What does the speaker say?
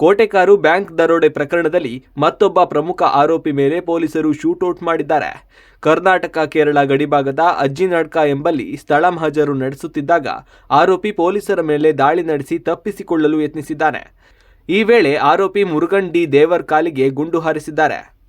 Kotekar bank ದರೋಡೆ ಪ್ರಕರಣದಲ್ಲಿ ಮತ್ತೊಬ್ಬ ಪ್ರಮುಖ ಆರೋಪಿ ಮೇಲೆ ಪೊಲೀಸರು ಶೂಟೌಟ್ ಮಾಡಿದ್ದಾರೆ. ಕರ್ನಾಟಕ, ಕೇರಳ ಗಡಿಭಾಗದ ಅಜ್ಜಿನಡ್ಕ ಎಂಬಲ್ಲಿ ಸ್ಥಳ ಮಹಜರು ನಡೆಸುತ್ತಿದ್ದಾಗ ಆರೋಪಿ ಪೊಲೀಸರ ಮೇಲೆ ದಾಳಿ ನಡೆಸಿ ತಪ್ಪಿಸಿಕೊಳ್ಳಲು ಯತ್ನಿಸಿದ್ದಾನೆ. ಈ ವೇಳೆ ಆರೋಪಿ ಮುರುಗನ್ ಡಿ ದೇವರ್ ಕಾಲಿಗೆ ಗುಂಡು ಹಾರಿಸಿದ್ದಾರೆ.